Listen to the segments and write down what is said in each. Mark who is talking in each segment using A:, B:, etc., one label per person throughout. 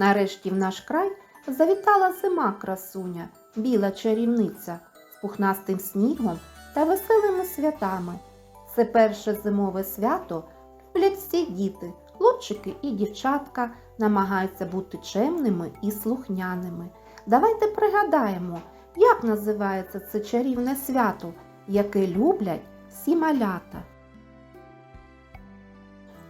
A: Нарешті в наш край завітала зима красуня, біла чарівниця з пухнастим снігом та веселими святами. Це перше зимове свято люблять всі діти, хлопчики і дівчатка намагаються бути чемними і слухняними. Давайте пригадаємо, як називається це чарівне свято, яке люблять всі малята.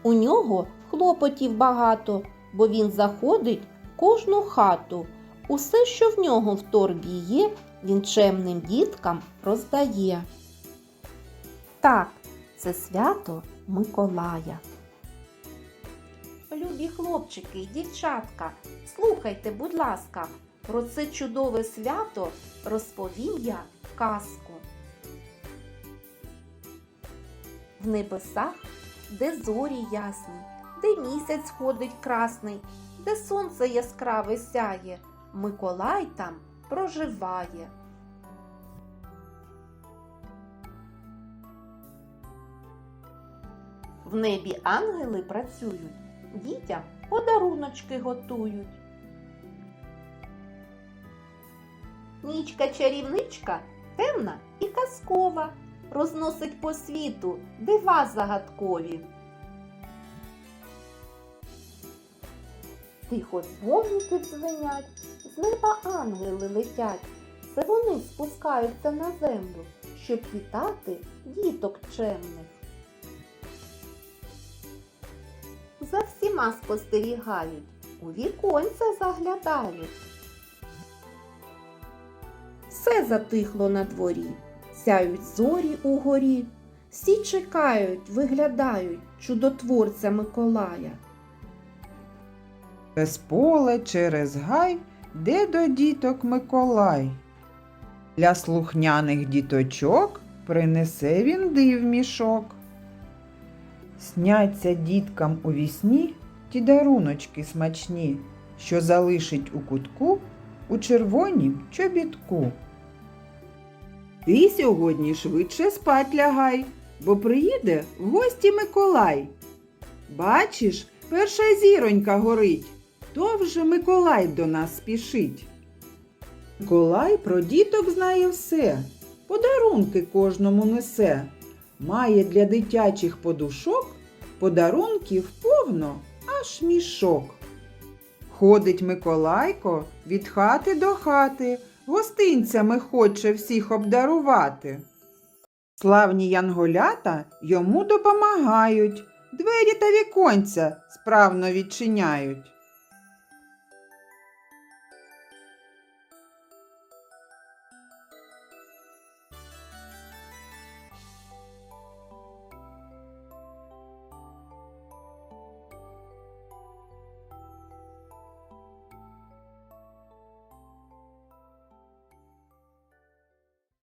A: У нього хлопотів багато, бо він заходить в кожну хату. Усе, що в нього в торбі є, він чемним діткам роздає. Так, це свято Миколая. Любі хлопчики і дівчатка, слухайте, будь ласка, про це чудове свято розповім я казку. В небесах, де зорі ясні, де місяць ходить красний, де сонце яскраве сяє, Миколай там проживає. В небі ангели працюють, дітям подаруночки готують. Нічка чарівничка темна і казкова, розносить по світу дива загадкові. Тихо дзвоники дзвенять, з неба ангели летять. Це вони спускаються на землю, щоб вітати діток чемних. За всіма спостерігають, у віконця заглядають. Все затихло на дворі, сяють зорі угорі. Всі чекають, виглядають чудотворця Миколая.
B: Через поле, через гай, де до діток Миколай. Для слухняних діточок принесе він див мішок. Сняться діткам у вісні ті даруночки смачні, що залишить у кутку у червонім чобітку. Ти сьогодні швидше спать лягай, бо приїде в гості Миколай. Бачиш, перша зіронька горить, то вже Миколай до нас спішить. Миколай про діток знає все, подарунки кожному несе. Має для дитячих подушок подарунків повно аж мішок. Ходить Миколайко від хати до хати, гостинцями хоче всіх обдарувати. Славні янголята йому допомагають, двері та віконця справно відчиняють.